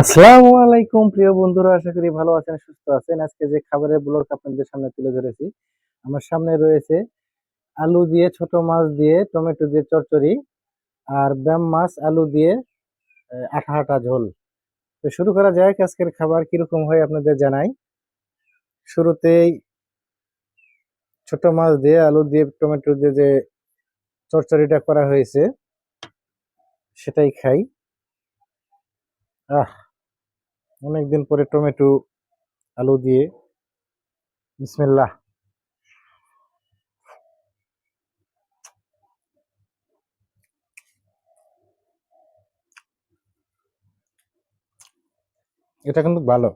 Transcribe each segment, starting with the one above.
আসসালামু আলাইকুম, প্রিয় বন্ধুরা, আশা করি ভালো আছেন, সুস্থ আছেন। আজকে যে খাবারের ব্লগ আপনাদের সামনে তুলে ধরেছি, আমার সামনে রয়েছে আলু দিয়ে ছোট মাছ দিয়ে, টমেটো দিয়ে চচ্চড়ি আর ব্যাম মাছ, আলু দিয়ে আঠা আঠা ঝোল। তো শুরু করা যাক, আজকের খাবার কীরকম হয় আপনাদের জানাই। শুরুতেই ছোট মাছ দিয়ে, আলু দিয়ে, টমেটো দিয়ে যে চচ্চড়িটা করা হয়েছে, সেটাই খাই। আহ অনেকদিন পরে টমেটো আলু দিয়ে। বিসমিল্লাহ। এটা কিন্তু ভালো।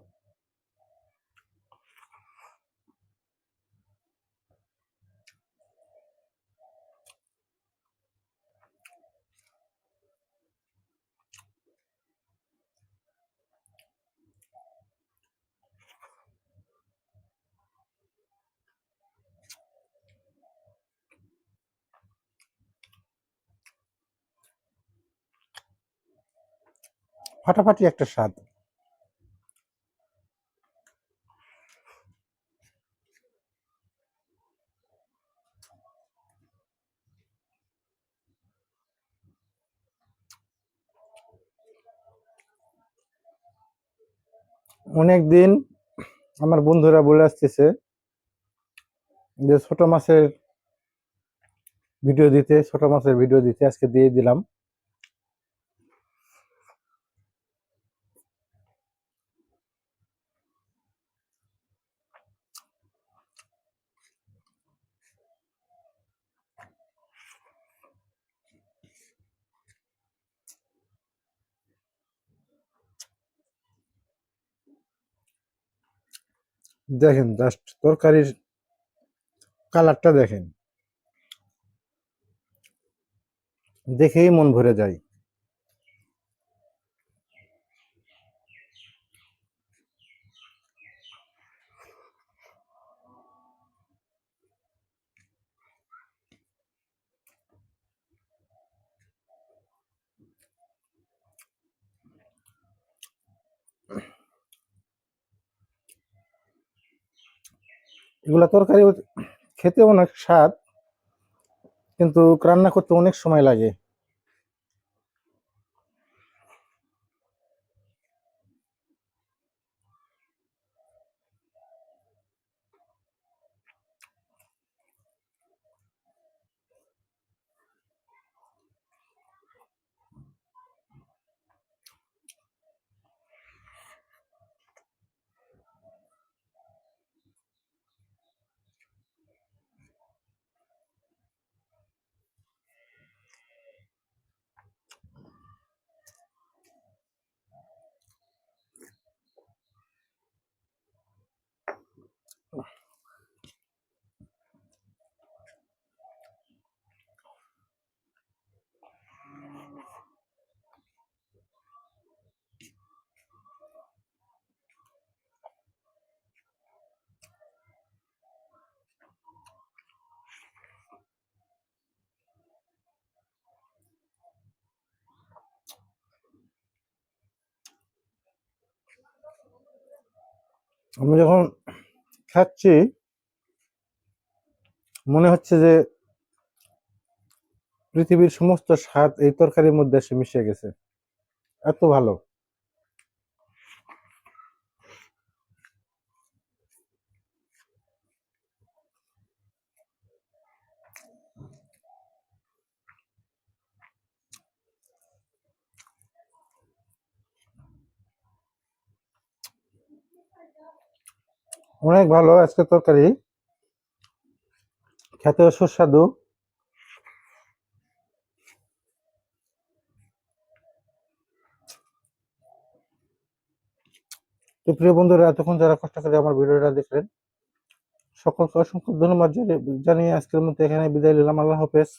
ফাটাফাটি একটা স্বাদ। অনেকদিন আমার বন্ধুরা বলে আসতেছে যে ছোট মাছের ভিডিও দিতে, ছোট মাছের ভিডিও দিতে আজকে দিয়ে দিলাম। দেখেন জাস্ট তরকারির কালারটা দেখেন। দেখেই মন ভরে যায়। এগুলা তরকারি খেতে অনেক স্বাদ কিন্তু রান্না করতে অনেক সময় লাগে। আমি যখন খাচ্ছি, মনে হচ্ছে যে পৃথিবীর সমস্ত স্বাদ এই তরকারির মধ্যে এসে মিশে গেছে। এত ভালো। অনেক ভালো আজকে তরকারি। খেতেও সুস্বাদু। তো প্রিয় বন্ধুরা, এতক্ষণ যারা কষ্ট করে আমার ভিডিওটা দেখলেন, সকলকে অসংখ্য ধন্যবাদ জানিয়ে- আজকের মতো এখানে বিদায় নিলাম। আল্লাহ হাফেজ।